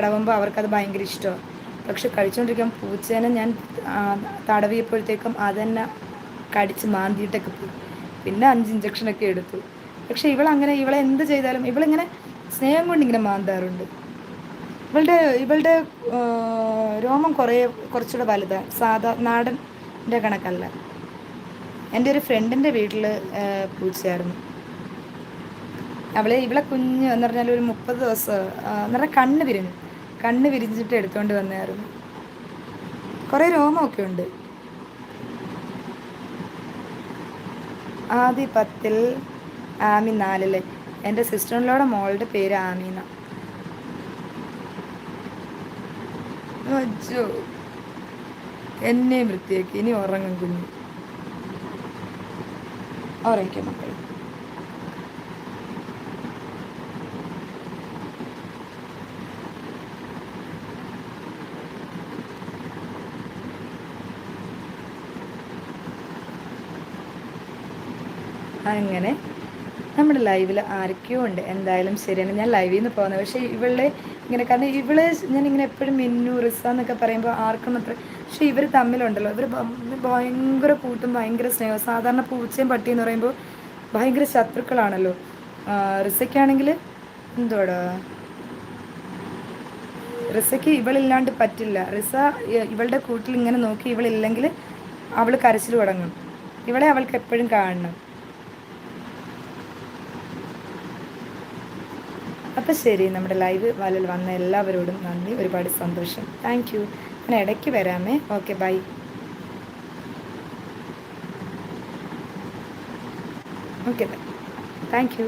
തടവുമ്പോൾ അവർക്കത് ഭയങ്കര ഇഷ്ടമാണ് പക്ഷെ കഴിച്ചുകൊണ്ടിരിക്കാൻ പൂച്ചേനെ ഞാൻ തടവിയപ്പോഴത്തേക്കും അതന്നെ കടിച്ച് മാന്തിയിട്ടൊക്കെ പോയി. പിന്നെ അഞ്ച് ഇഞ്ചക്ഷനൊക്കെ എടുത്തു. പക്ഷെ ഇവളങ്ങനെ ഇവളെ എന്ത് ചെയ്താലും ഇവളിങ്ങനെ സ്നേഹം കൊണ്ട് ഇങ്ങനെ മാന്താറുണ്ട്. ഇവളുടെ ഇവളുടെ രോമം കുറേ കുറച്ചുകൂടെ വലുതാണ് സാധാ നാടന്റെ കണക്കല്ല. എന്റെ ഒരു ഫ്രണ്ടിന്റെ വീട്ടിൽ പൂച്ചയായിരുന്നു. അവളെ ഇവളെ കുഞ്ഞ് എന്ന് പറഞ്ഞാൽ ഒരു മുപ്പത് ദിവസം എന്ന് പറഞ്ഞാൽ കണ്ണ് വിരിഞ്ഞു. കണ്ണ് വിരിഞ്ഞിട്ട് എടുത്തുകൊണ്ട് വന്നായിരുന്നു. കുറേ രോമമൊക്കെ ഉണ്ട്. ആദ്യ പത്തിൽ ആമി നാലിൽ. എന്റെ സിസ്റ്ററിനോടെ മോളുടെ പേര് ആമീന അച്ഛോ എന്നെ വൃത്തിയാക്കി. ഇനി ഉറങ്ങും കുഞ്ഞു. ഉറങ്ങിക്കും മക്കൾ അങ്ങനെ നമ്മുടെ ലൈവിൽ ആരൊക്കെയോ ഉണ്ട്. എന്തായാലും ശരിയാണ് ഞാൻ ലൈവിൽ നിന്ന് പോകുന്നത്. പക്ഷേ ഇവളെ ഇങ്ങനെ കാരണം ഇവളെ ഞാൻ ഇങ്ങനെ എപ്പോഴും മിന്നു റിസ എന്നൊക്കെ പറയുമ്പോൾ ആർക്കും അത്ര പക്ഷേ ഇവർ തമ്മിലുണ്ടല്ലോ. ഇവർ ഭയങ്കര കൂട്ടും ഭയങ്കര സ്നേഹം. സാധാരണ പൂച്ചയും പട്ടി എന്ന് പറയുമ്പോൾ ഭയങ്കര ശത്രുക്കളാണല്ലോ. റിസയ്ക്കാണെങ്കിൽ എന്തുവാടാ റിസയ്ക്ക് ഇവളില്ലാണ്ട് പറ്റില്ല. റിസ ഇവളുടെ കൂട്ടിൽ ഇങ്ങനെ നോക്കി ഇവളില്ലെങ്കിൽ അവൾ കരച്ചിൽ തുടങ്ങും. ഇവളെ അവൾക്ക് എപ്പോഴും കാണണം. അപ്പോൾ ശരി നമ്മുടെ ലൈവ് വാലിൽ വന്ന എല്ലാവരോടും നന്ദി ഒരുപാട് സന്തോഷം. താങ്ക് യു ഞാൻ ഇടയ്ക്ക് വരാമേ. Okay bye okay bye thank you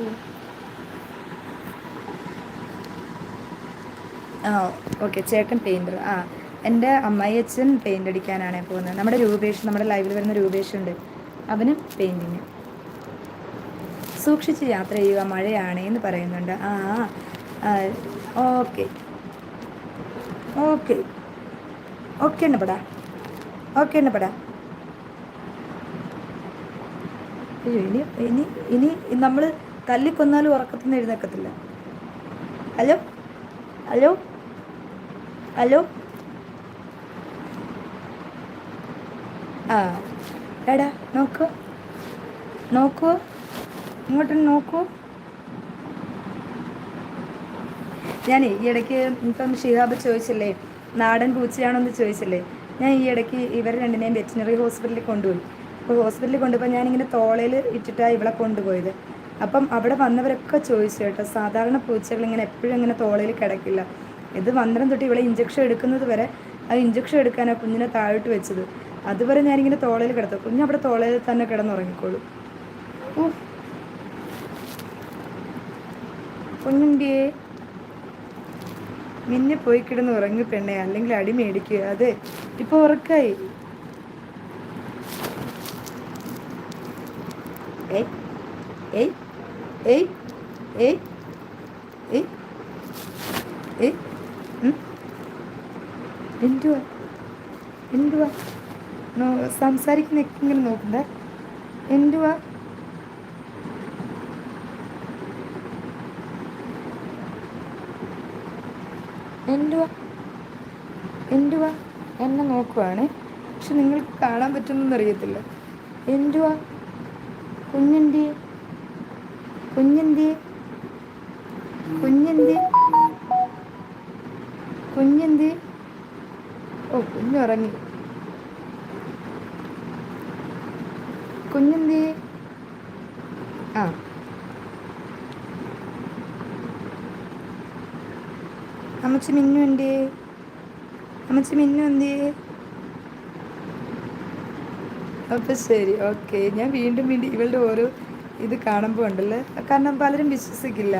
ആ ഓക്കെ ചേട്ടൻ പെയിന്റർ ആ എന്റെ അച്ഛൻ പെയിന്റ് അടിക്കാനാണ് പോകുന്നത്. നമ്മുടെ രൂപേഷ് നമ്മുടെ ലൈവിൽ വരുന്ന രൂപേഷുണ്ട് അവനും പെയിന്റിങ് സൂക്ഷിച്ച് യാത്ര ചെയ്യുക മഴയാണ് എന്ന് പറയുന്നുണ്ട് ആ. ഓക്കെ. ഓക്കെ. ഓക്കെ എണ്ണപ്പെടാ ഓക്കെ എണ്ണപ്പെടാ അയ്യോ ഇനി ഇനി ഇനി നമ്മൾ തല്ലിക്കൊന്നാലും ഉറക്കത്തിൽ നിന്ന് എഴുന്നേക്കത്തില്ല. ഹലോ? ഹലോ? ഹലോ? ആ എടാ നോക്കൂ. നോക്കൂ. ഇങ്ങോട്ട് നോക്കൂ. ഞാൻ ഈ ഇടയ്ക്ക് ഇപ്പം ഷിഹാബ് ചോദിച്ചില്ലേ നാടൻ പൂച്ചയാണോ എന്ന് ചോദിച്ചില്ലേ ഞാൻ ഈ ഇടയ്ക്ക് ഇവർ രണ്ടിനെയും വെറ്റിനറി ഹോസ്പിറ്റലിൽ കൊണ്ടുപോയി. അപ്പോൾ ഹോസ്പിറ്റലിൽ കൊണ്ടുപോയി ഞാനിങ്ങനെ തോളയിൽ ഇട്ടിട്ടാണ് ഇവളെ കൊണ്ടുപോയത്. അപ്പം അവിടെ വന്നവരൊക്കെ ചോദിച്ചു കേട്ടോ സാധാരണ പൂച്ചകൾ ഇങ്ങനെ എപ്പോഴും ഇങ്ങനെ തോളയിൽ കിടക്കില്ല. ഇത് വന്നരം തൊട്ട് ഇവളെ ഇഞ്ചക്ഷൻ എടുക്കുന്നത് വരെ ആ ഇഞ്ചക്ഷൻ എടുക്കാനാണ് കുഞ്ഞിനെ താഴോട്ട് വെച്ചത്. അതുവരെ ഞാനിങ്ങനെ തോളയിൽ കിടത്തു കുഞ്ഞ് അവിടെ തോളയിൽ തന്നെ കിടന്നുറങ്ങിക്കോളൂ. കുഞ്ഞുണ്ടിയെ. മിന്നെ പോയി കിടന്ന് ഉറങ്ങി പെണ്ണെ അല്ലെങ്കിൽ അടി മേടിക്കുക അതെ ഇപ്പൊ ഉറക്കായി. ഏയ് ഏയ് എന്തുവാ? എന്തുവാ? സംസാരിക്കുന്ന നോക്കണ്ട. എന്തുവാ? എന്തുവാ? എന്തുവാ? എന്നെ നോക്കുവാണ്. പക്ഷെ നിങ്ങൾക്ക് കാണാൻ പറ്റുന്നെന്ന് അറിയത്തില്ല. എന്തുവാ? കുഞ്ഞെന്തി കുഞ്ഞെന്തി കുഞ്ഞെന്തി കുഞ്ഞെന്തി ഓ കുഞ്ഞുറങ്ങി കുഞ്ഞെന്തി ആ. അമ്മച്ചി മിന്നു എന്തേ? അമ്മച്ചി മിന്നു എന്തേ? അപ്പം ശരി ഓക്കെ. ഞാൻ വീണ്ടും വീണ്ടും ഇവളുടെ ഓരോ ഇത് കാണുമ്പോൾ ഉണ്ടല്ലേ. കാരണം പലരും വിശ്വസിക്കില്ല.